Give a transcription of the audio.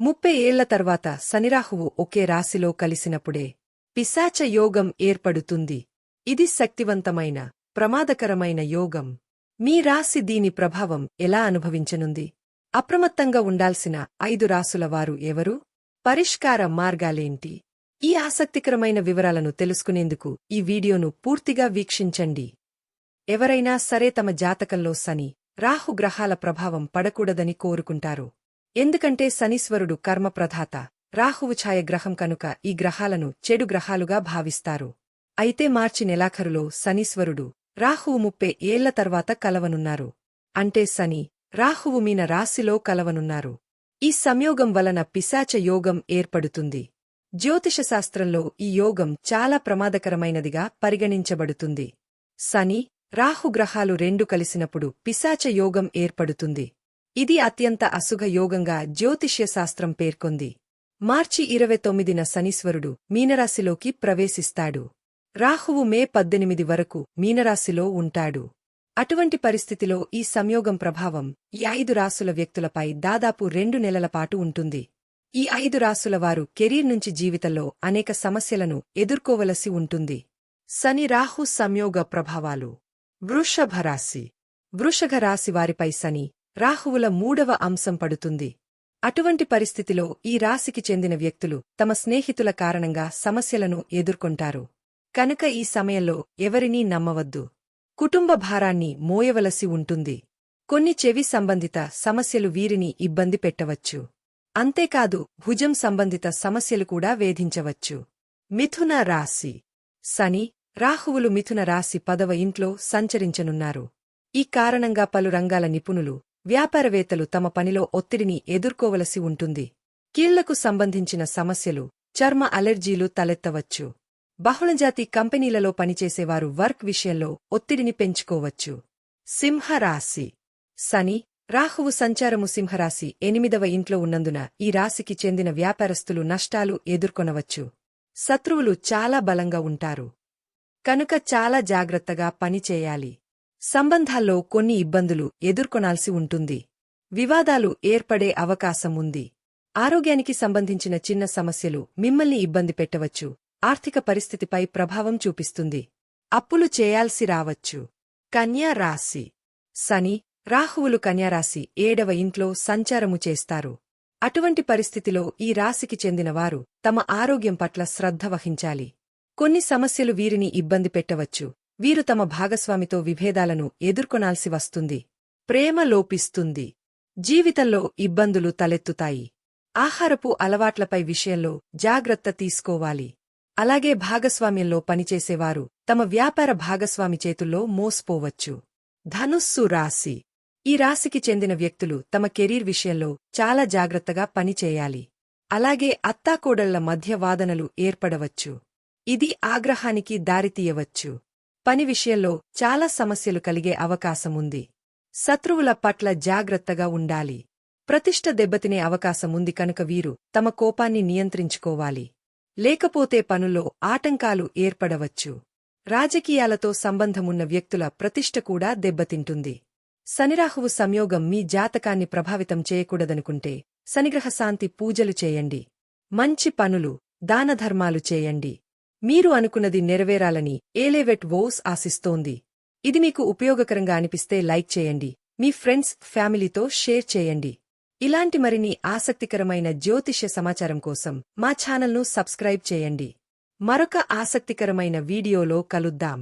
ముప్పై ఏళ్ళ తర్వాత శనిరాహువు ఒకే రాశిలో కలిసినప్పుడే పిశాచ యోగం ఏర్పడుతుంది. ఇది శక్తివంతమైన ప్రమాదకరమైన యోగం. మీ రాశి దీని ప్రభావం ఎలా అనుభవించనుంది? అప్రమత్తంగా ఉండాల్సిన ఐదు రాసుల వారు ఎవరు? పరిష్కార మార్గాలేంటి? ఈ ఆసక్తికరమైన వివరాలను తెలుసుకునేందుకు ఈ వీడియోను పూర్తిగా వీక్షించండి. ఎవరైనా సరే తమ జాతకంలో శని రాహు గ్రహాల ప్రభావం పడకూడదని కోరుకుంటారు. ఎందుకంటే శనీశ్వరుడు కర్మప్రధాత. రాహువు ఛాయగ్రహం కనుక ఈ గ్రహాలను చెడు గ్రహాలుగా భావిస్తారు. అయితే మార్చి నెలాఖరులో శనీశ్వరుడు రాహువు ముప్పై ఏళ్ళ తర్వాత కలవనున్నారు. అంటే శని రాహువు మీన రాశిలో కలవనున్నారు. ఈ సంయోగం వలన పిశాచ యోగం ఏర్పడుతుంది. జ్యోతిషశాస్త్రంలో ఈ యోగం చాలా ప్రమాదకరమైనదిగా పరిగణించబడుతుంది. శని రాహుగ్రహాలు రెండు కలిసినప్పుడు పిశాచ యోగం ఏర్పడుతుంది. ఇది అత్యంత అసుఘ యోగంగా జ్యోతిష్యశాస్త్రం పేర్కొంది. మార్చి ఇరవై తొమ్మిదిన శనీశ్వరుడు మీనరాశిలోకి ప్రవేశిస్తాడు. రాహువు మే పద్దెనిమిది వరకు మీనరాశిలో ఉంటాడు. అటువంటి పరిస్థితిలో ఈ సంయోగం ప్రభావం ఈ ఐదు రాసుల వ్యక్తులపై దాదాపు రెండు నెలల పాటు ఉంటుంది. ఈ ఐదు రాసుల వారు కెరీర్ నుంచి జీవితంలో అనేక సమస్యలను ఎదుర్కోవలసి ఉంటుంది. శని రాహు సంయోగ ప్రభావాలు. వృషభ రాశి. వృషభ రాశి వారిపై శని రాహువుల మూడవ అంశం పడుతుంది. అటువంటి పరిస్థితిలో ఈ రాశికి చెందిన వ్యక్తులు తమ స్నేహితుల కారణంగా సమస్యలను ఎదుర్కొంటారు. కనుక ఈ సమయంలో ఎవరినీ నమ్మవద్దు. కుటుంబ భారాన్ని మోయవలసి ఉంటుంది. కొన్ని చెవి సంబంధిత సమస్యలు వీరిని ఇబ్బంది పెట్టవచ్చు. అంతేకాదు భుజం సంబంధిత సమస్యలు కూడా వేధించవచ్చు. మిథున రాశి. శని రాహువులు మిథున రాశి పదవ ఇంట్లో సంచరించనున్నారు. ఈ కారణంగా పలు రంగాల నిపుణులు వ్యాపారవేత్తలు తమ పనిలో ఒత్తిడిని ఎదుర్కోవలసి ఉంటుంది. కీళ్ళకు సంబంధించిన సమస్యలు చర్మ అలెర్జీలు తలెత్తవచ్చు. బహుళజాతి కంపెనీలలో పనిచేసేవారు వర్క్ విషయంలో ఒత్తిడిని పెంచుకోవచ్చు. సింహరాశి. శని రాహువు సంచారము సింహరాశి ఎనిమిదవ ఇంట్లో ఉన్నందున ఈ రాశికి చెందిన వ్యాపారస్తులు నష్టాలు ఎదుర్కొనవచ్చు. శత్రువులు చాలా బలంగా ఉంటారు. కనుక చాలా జాగ్రత్తగా పనిచేయాలి. సంబంధాల్లో కొన్ని ఇబ్బందులు ఎదుర్కొనాల్సి ఉంటుంది. వివాదాలు ఏర్పడే అవకాశం ఉంది. ఆరోగ్యానికి సంబంధించిన చిన్న సమస్యలు మిమ్మల్ని ఇబ్బంది పెట్టవచ్చు. ఆర్థిక పరిస్థితిపై ప్రభావం చూపిస్తుంది. అప్పులు చేయాల్సి రావచ్చు. కన్యా రాశి. శని రాహువులు కన్యారాశి ఏడవ ఇంట్లో సంచారము చేస్తారు. అటువంటి పరిస్థితిలో ఈ రాశికి చెందినవారు తమ ఆరోగ్యం పట్ల శ్రద్ధ వహించాలి. కొన్ని సమస్యలు వీరిని ఇబ్బంది పెట్టవచ్చు. వీరు తమ భాగస్వామితో విభేదాలను ఎదుర్కొనాల్సి వస్తుంది. ప్రేమ లోపిస్తుంది. జీవితంలో ఇబ్బందులు తలెత్తుతాయి. ఆహారపు అలవాట్లపై విషయంలో జాగ్రత్త తీసుకోవాలి. అలాగే భాగస్వామ్యంలో పనిచేసేవారు తమ వ్యాపార భాగస్వామి చేతుల్లో మోసపోవచ్చు. ధనుస్సు రాశి. ఈ రాశికి చెందిన వ్యక్తులు తమ కెరీర్ విషయంలో చాలా జాగ్రత్తగా పనిచేయాలి. అలాగే అత్తాకోడళ్ళ మధ్య వాదనలు ఏర్పడవచ్చు. ఇది ఆగ్రహానికి దారితీయవచ్చు. పని విషయంలో చాలా సమస్యలు కలిగే అవకాశముంది. శత్రువుల పట్ల జాగ్రత్తగా ఉండాలి. ప్రతిష్ట దెబ్బతినే అవకాశముంది కనుక వీరు తమ కోపాన్ని నియంత్రించుకోవాలి. లేకపోతే పనుల్లో ఆటంకాలు ఏర్పడవచ్చు. రాజకీయాలతో సంబంధమున్న వ్యక్తుల ప్రతిష్ట కూడా దెబ్బతింటుంది. శనిరాహువు సంయోగం మీ జాతకాన్ని ప్రభావితం చేయకూడదనుకుంటే శనిగ్రహశాంతి పూజలు చేయండి. మంచి పనులు దానధర్మాలు చేయండి. మీరు అనుకున్నది నెరవేరాలని ఏలేవెట్ వోస్ ఆశిస్తోంది. ఇది మీకు ఉపయోగకరంగా అనిపిస్తే లైక్ చేయండి. మీ ఫ్రెండ్స్ ఫ్యామిలీతో షేర్ చేయండి. ఇలాంటి మరిన్ని ఆసక్తికరమైన జ్యోతిష్య సమాచారం కోసం మా ఛానల్ను సబ్స్క్రైబ్ చేయండి. మరొక ఆసక్తికరమైన వీడియోలో కలుద్దాం.